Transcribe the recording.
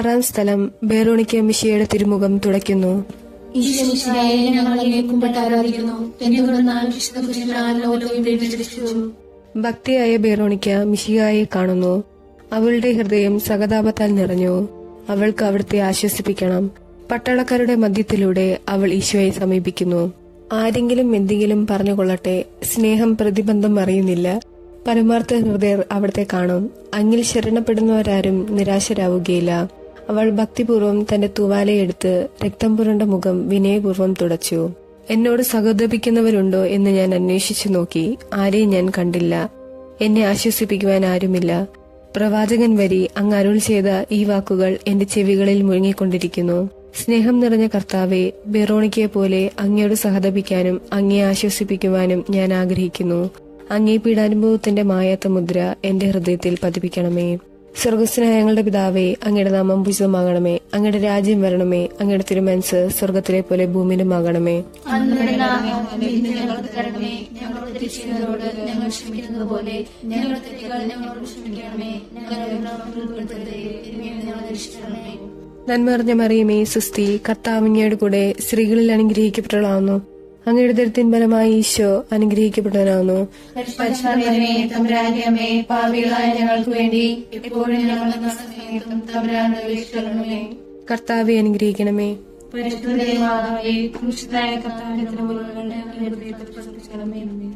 ആറാം സ്ഥലം ബേറോണിക്ക മിഷിയുടെ തിരുമുഖം തുടയ്ക്കുന്നു. ഭക്തിയായ ബേറോണിക്ക മിഷിയായെ കാണുന്നു. അവളുടെ ഹൃദയം സഹതാപത്താൽ നിറഞ്ഞു. അവൾക്ക് അവിടുത്തെ ആശ്വസിപ്പിക്കണം. പട്ടാളക്കാരുടെ മധ്യത്തിലൂടെ അവൾ ഈശോയെ സമീപിക്കുന്നു. ആരെങ്കിലും എന്തെങ്കിലും പറഞ്ഞുകൊള്ളട്ടെ സ്നേഹം പ്രതിബന്ധം അറിയുന്നില്ല. പരമാർത്ഥ ഹൃദയർ അവിടത്തെ കാണും. അങ്ങിൽ ശരണപ്പെടുന്നവരാരും നിരാശരാവുകയില്ല. അവൾ ഭക്തിപൂർവം തന്റെ തൂവാലയെടുത്ത് രക്തം പുരണ്ട മുഖം വിനയപൂർവം തുടച്ചു. എന്നോട് സഹോദപിക്കുന്നവരുണ്ടോ എന്ന് ഞാൻ അന്വേഷിച്ചു നോക്കി. ആരെയും ഞാൻ കണ്ടില്ല. എന്നെ ആശ്വസിപ്പിക്കുവാൻ ആരുമില്ല. പ്രവാചകൻ വരി അങ്ങ് അരുൾ ചെയ്ത ഈ വാക്കുകൾ എന്റെ ചെവികളിൽ മുഴങ്ങിക്കൊണ്ടിരിക്കുന്നു. സ്നേഹം നിറഞ്ഞ കർത്താവെ ബെറോണിക്കയെ പോലെ അങ്ങയോട് സഹതപിക്കാനും അങ്ങയെ ആശ്വസിപ്പിക്കുവാനും ഞാൻ ആഗ്രഹിക്കുന്നു. അങ്ങേ പീഡാനുഭവത്തിന്റെ മായാത്ത മുദ്ര എന്റെ ഹൃദയത്തിൽ പതിപ്പിക്കണമേ. സ്വർഗസ്നായ ഞങ്ങളുടെ പിതാവേ അങ്ങയുടെ നാമം പൂജിതമാകണമേ. അങ്ങയുടെ രാജ്യം വരണമേ. അങ്ങയുടെ തിരുമനസ് സ്വർഗത്തിലെ പോലെ ഭൂമിയിലുമാകണമേ നന്മറിഞ്ഞ മറിയമേ സുസ്തി കർത്താവിനിയുടെ കൂടെ സ്ത്രീകളിൽ അനുഗ്രഹിക്കപ്പെട്ടവളാവുന്നു അങ്ങയുടെ ദരത്തിൻ ഫലമായി ഈശോ അനുഗ്രഹിക്കപ്പെട്ടവനാവുന്നു ഞങ്ങൾക്ക് വേണ്ടി എപ്പോഴും ഞങ്ങളുടെ സമയത്തും തമ്പുരാന്റെ അപേക്ഷിക്കണമേ കർത്താവെ അനുഗ്രഹിക്കണമേ. പരിശുദ്ധ കർത്താവിന്റെ തിരുമുറകളുടെ ഹൃദയത്തിൽ